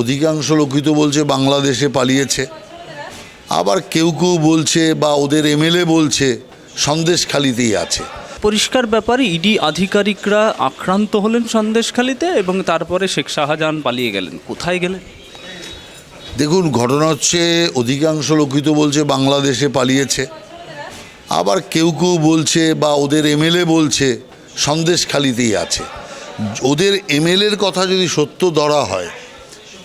অধিকাংশ লোকই তো বলছে বাংলাদেশে পালিয়েছে। আবার কেউ কেউ বলছে বা ওদের এমএলএ বলছে সন্দেশখালিতেই আছে। পরিষ্কার ব্যাপারে ইডি আধিকারিকরা আক্রান্ত হলেন সন্দেশখালিতে এবং তারপরে শেখ শাহজাহান পালিয়ে গেলেন। কোথায় গেলেন? দেখুন ঘটনা হচ্ছে অধিকাংশ লোকই তো বলছে বাংলাদেশে পালিয়েছে। আবার কেউ কেউ বলছে বা ওদের এমএলএ বলছে সন্দেশখালিতেই আছে। ওদের এমএলএর কথা যদি সত্য ধরা হয়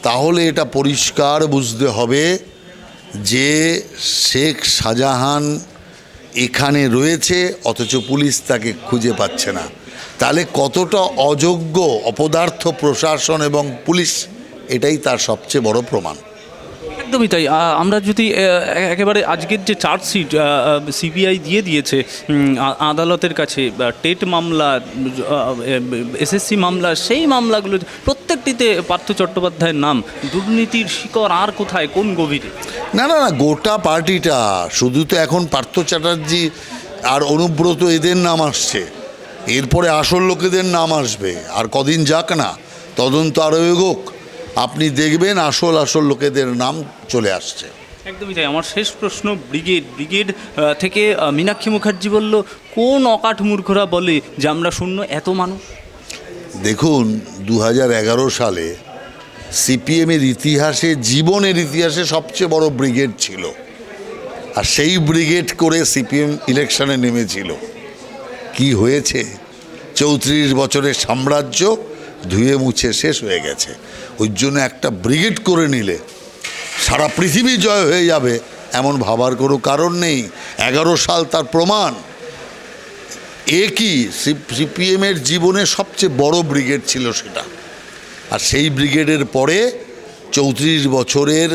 তাহলে এটা পরিষ্কার বুঝতে হবে যে শেখ শাহজাহান এখানে রয়েছে, অথচ পুলিশ তাকে খুঁজে পাচ্ছে না। তাহলে কতটা অযোগ্য অপদার্থ প্রশাসন এবং পুলিশ, এটাই তার সবচেয়ে বড় প্রমাণ। একদমই তাই। আমরা যদি একেবারে আজকের যে চার্জশিট সিবিআই দিয়ে দিয়েছে আদালতের কাছে টেট মামলা এসএসসি মামলা, সেই মামলাগুলো, প্রত্যেকটিতে পার্থ চট্টোপাধ্যায়ের নাম। দুর্নীতির শিকড় আর কোথায়, কোন গভীরে? না না না, গোটা পার্টিটা, শুধু তো এখন পার্থ চ্যাটার্জি আর অনুব্রত এদের নাম আসছে। এরপরে আসল লোকেদের নাম আসবে। আর কদিন যাক না, তদন্ত আরও এগোক আপনি দেখবেন আসল আসল লোকেদের নাম চলে আসছে। একদমই তাই। আমার শেষ প্রশ্ন ব্রিগেড ব্রিগেড থেকে মীনাক্ষী মুখার্জি বলল কোন অকাঠ মূর্খরা বলে যে আমরা শূন্য এত মানুষ? দেখুন দু হাজার এগারো সালে সিপিএমের ইতিহাসে জীবনের ইতিহাসে সবচেয়ে বড় ব্রিগেড ছিল। আর সেই ব্রিগেড করে সিপিএম ইলেকশনে নেমেছিল। কি হয়েছে? চৌত্রিশ বছরের সাম্রাজ্য ধুয়ে মুছে শেষ হয়ে গেছে। ওই জন্য একটা ব্রিগেড করে নিলে। সারা পৃথিবী জয় হয়ে যাবে এমন ভাবার কোনো কারণ নেই। এগারো সাল তার প্রমাণ। এ কি? সিপিএমের জীবনে সবচেয়ে বড় ব্রিগেড ছিল সেটা। আর সেই ব্রিগেডের পরে চৌত্রিশ বছরের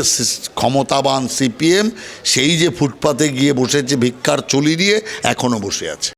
ক্ষমতাবান সিপিএম সেই যে ফুটপাতে গিয়ে বসেছে ভিক্ষার চলি দিয়ে এখনও বসে আছে।